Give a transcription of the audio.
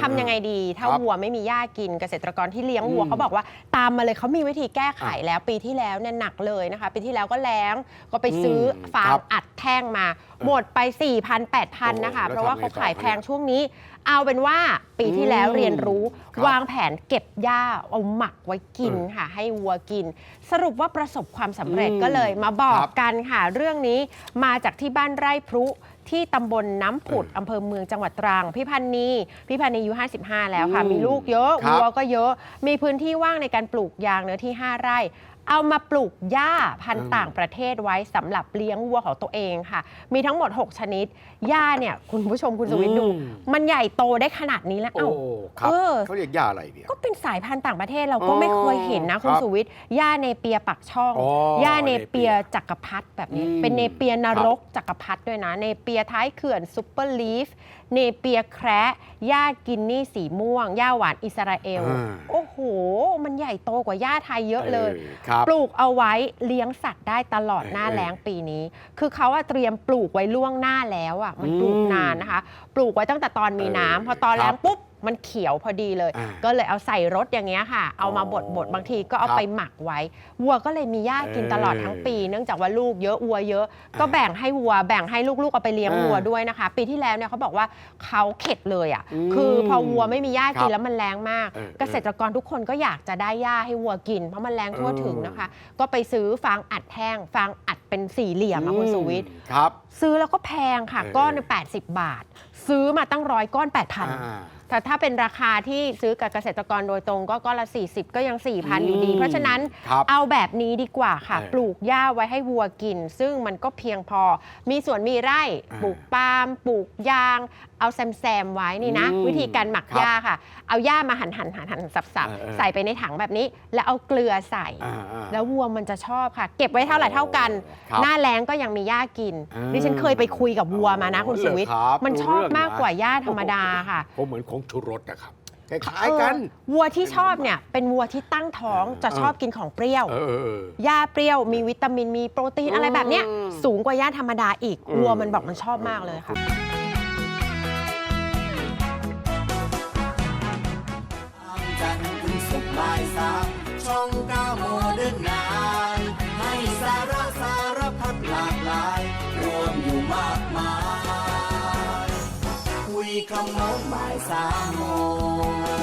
ทำยังไงดี ถ้าครับวัวไม่มีหญ้ากินเกษตรกรที่เลี้ยงวัวอืมเขาบอกว่าตามมาเลยเขามีวิธีแก้ไขแล้วปีที่แล้วเนี่ยหนักเลยนะคะ ปีที่แล้วก็แล้งก็ไปซื้ออมฟาคงรับอัดแท่งมา หมดไป 4 0 0 0 8,000นะคะโอ้โหเพราะว่าแล้วเขาทำไงต่อขายแพงเนี่ยช่วงนี้ เอาเป็นว่าปีที่แล้วอืมเรียนรู้ครับวางแผนเก็บหญ้าเอาหมักไว้กินเออค่ะ ให้วัวกิน สรุปว่าประสบความสำเร็จอืมก็เลยมาบอกครับกันค่ะ เรื่องนี้มาจากที่บ้านไร่พรุ ที่ตำบลน้ำผุดเอออำเภอเมืองจังหวัดตรัง พี่พันนีพี่พันนีอายุ 55 แล้วค่ะอืมมีลูกเยอะครับวัวก็เยอะ มีพื้นที่ว่างในการปลูกยางเนื้อที่ 5 ไร่ เอามาปลูกหญ้าพันธุ์อืมต่างประเทศไว้สำหรับเลี้ยงวัวของตัวเองค่ะ มีทั้งหมด 6 ชนิดหญ้าเนี่ยคุณผู้ชมคุณสวิทย์ดู อืม มันใหญ่โตได้ขนาดนี้แล้วโอ้เอ้า ครับเออ เขาเรียกหญ้าอะไรเนี่ย ก็เป็นสายพันธุ์ต่างประเทศเราก็อ๋อไม่เคยเห็นนะ คุณครับสุวิทย์หญ้าเนเปียปักช่องอ๋อหญ้าเนเปียเนเปียจักรพรรดิแบบนี้ อืมเป็นเนเปียนรกจักรพรรดิด้วยนะ เนเปียท้ายเขื่อนซุปเปอร์ลีฟ เนเปียแคระหญ้ากินนี่สีม่วงหญ้าหวานอิสราเอล อ่า โอ้โห มันใหญ่โตกว่าหญ้าไทยเยอะเลยครับปลูกเอาไว้เลี้ยงสัตว์ได้ตลอดเออหน้าแล้งปีนี้ คือเขาอะเตรียมปลูกไว้ล่วงหน้าแล้วอะมันอืมปลูกนานนะคะ ปลูกไว้ตั้งแต่ตอนมีน้ำเออพอตอนครับแล้งปุ๊บ มันเขียวพอดีเลยอ่าก็เลยเอาใส่รถอย่างเงี้ยค่ะ เอามาบดบดบางทีก็เอาครับไปหมักไว้ วัวก็เลยมีหญ้ากินเออตลอดทั้งปี เนื่องจากว่าลูกเยอะวัวเยอะ ก็แบ่งให้วัวแบ่งให้ลูกๆเอาไปเลี้ยงอ่าวัวด้วยนะคะ ปีที่แล้วเนี่ยเขาบอกว่าเขาเข็ดเลยอะอืมคือพอวัวไม่มีหญ้ากิครันบแล้วมันแรงมากเออเออเกษตรกรทุกคนก็อยากจะได้หญ้าให้วัวกิน เพราะมันแรงทั่วเออถึงนะคะ ก็ไปซื้อฟางอัดแห้งฟางอัดเป็นสี่เหลี่ยมอะคุณสุวิทย์อืมครับซื้อแล้วก็แพงค่ะเออก้อนหนึ่ง80บาท ซื้อมาตั้งร้อยก้อน8,000อ่า แต่ถ้าเป็นราคาที่ซื้อกับเกษตรกรโดยตรงก็ก้อนละ 40 ก็ยัง 4,000 อยู่ดีอืมเพราะฉะนั้นครับเอาแบบนี้ดีกว่าค่ะ เออปลูกหญ้าไว้ให้วัวกิน ซึ่งมันก็เพียงพอ มีสวนมีไร่อ่าปลูกปาล์มปลูกยาง เอาแซมแซมๆไว้นี่นะ อืมวิธีการหมักครับหญ้าค่ะ เอาหญ้ามาหั่นหั่นหั่นหั่นสับสับเออเออ ใส่ไปในถังแบบนี้ แล้วเอาเกลือใส่ อ่าอ่า แล้ววัวมันจะชอบค่ะ เก็บไว้เท่าไหร่เท่ากัน ครับหน้าแล้งก็ยังมีหญ้ากิน อ่าดิฉันเคยไปคุยกับวัวมานะคุณสุวิทย์ เหรอครับมันชอบรู้เรื่องมากนะกว่าหญ้าธรรมดาค่ะผมเหมือนของชูรสนะครับคล้ายๆกัน เออวัวที่ชอบเนี่ย เป็นวัวที่ตั้งท้องจะเออชอบกินของเปรี้ยว เออเออเออ หญ้าเปรี้ยวมีวิตามินมีโปรตีนอะไรแบบเนี้ย อืม สูงกว่าหญ้าธรรมดาอีกอืมวัวมันบอกมันชอบมากเลยค่ะ คำโน้นบ่ายสามโมง